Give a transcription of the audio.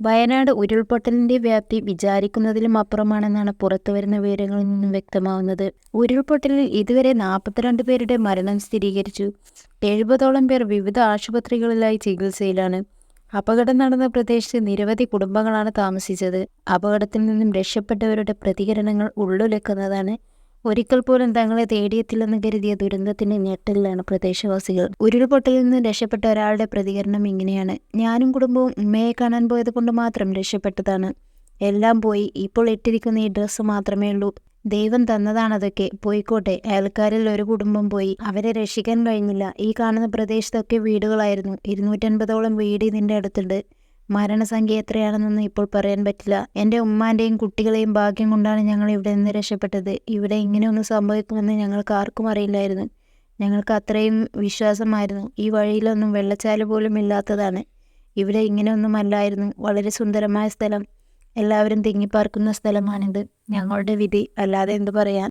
വയനാട് ഉരുൾപൊട്ടലിന്റെ വ്യാപ്തി വിചാരിക്കുന്നതിലും അപ്പുറമാണെന്നാണ് പുറത്തുവരുന്ന വിവരങ്ങളിൽ നിന്നും വ്യക്തമാവുന്നത്. ഉരുൾപൊട്ടലിൽ ഇതുവരെ നാൽപ്പത്തിരണ്ട് പേരുടെ മരണം സ്ഥിരീകരിച്ചു. എഴുപതോളം പേർ വിവിധ ആശുപത്രികളിലായി ചികിത്സയിലാണ്. അപകടം നടന്ന പ്രദേശത്ത് നിരവധി കുടുംബങ്ങളാണ് താമസിച്ചത്. അപകടത്തിൽ നിന്നും രക്ഷപ്പെട്ടവരുടെ പ്രതികരണങ്ങൾ ഉള്ളുലക്കുന്നതാണ് ഒരിക്കൽ പോലും തങ്ങളെ തേടിയെത്തില്ലെന്ന് കരുതിയ ദുരന്തത്തിന്റെ ഞെട്ടലിലാണ് പ്രദേശവാസികൾ. ഉരുൾപൊട്ടലിൽ നിന്ന് രക്ഷപ്പെട്ട ഒരാളുടെ പ്രതികരണം ഇങ്ങനെയാണ്. ഞാനും കുടുംബവും ഉമ്മയെ കാണാൻ പോയത് കൊണ്ട് മാത്രം രക്ഷപ്പെട്ടതാണ്. എല്ലാം പോയി. ഇപ്പോൾ ഇട്ടിരിക്കുന്ന ഈ ഡ്രസ്സ് മാത്രമേ ഉള്ളൂ. ദൈവം തന്നതാണതൊക്കെ. പോയിക്കോട്ടെ. അയൽക്കാരിൽ ഒരു കുടുംബം പോയി. അവരെ രക്ഷിക്കാൻ കഴിഞ്ഞില്ല. ഈ കാണുന്ന പ്രദേശത്തൊക്കെ വീടുകളായിരുന്നു. ഇരുന്നൂറ്റൻപതോളം വീട് ഇതിന്റെ അടുത്തുണ്ട്. മരണസംഖ്യ എത്രയാണെന്നൊന്നും ഇപ്പോൾ പറയാൻ പറ്റില്ല. എന്റെ ഉമ്മാന്റെയും കുട്ടികളെയും ഭാഗ്യം കൊണ്ടാണ് ഞങ്ങൾ ഇവിടെ നിന്ന് രക്ഷപ്പെട്ടത്. ഇവിടെ ഇങ്ങനെയൊന്നും സംഭവിക്കുമെന്ന് ഞങ്ങൾക്ക് ആർക്കും അറിയില്ലായിരുന്നു. ഞങ്ങൾക്ക് അത്രയും വിശ്വാസമായിരുന്നു. ഈ വഴിയിലൊന്നും വെള്ളച്ചാൽ പോലും ഇല്ലാത്തതാണ്. ഇവിടെ ഇങ്ങനെയൊന്നും അല്ലായിരുന്നു വളരെ സുന്ദരമായ സ്ഥലം. എല്ലാവരും തിങ്ങിപ്പാർക്കുന്ന സ്ഥലമാണിത്. ഞങ്ങളുടെ വിധി. അല്ലാതെ എന്തു പറയാൻ?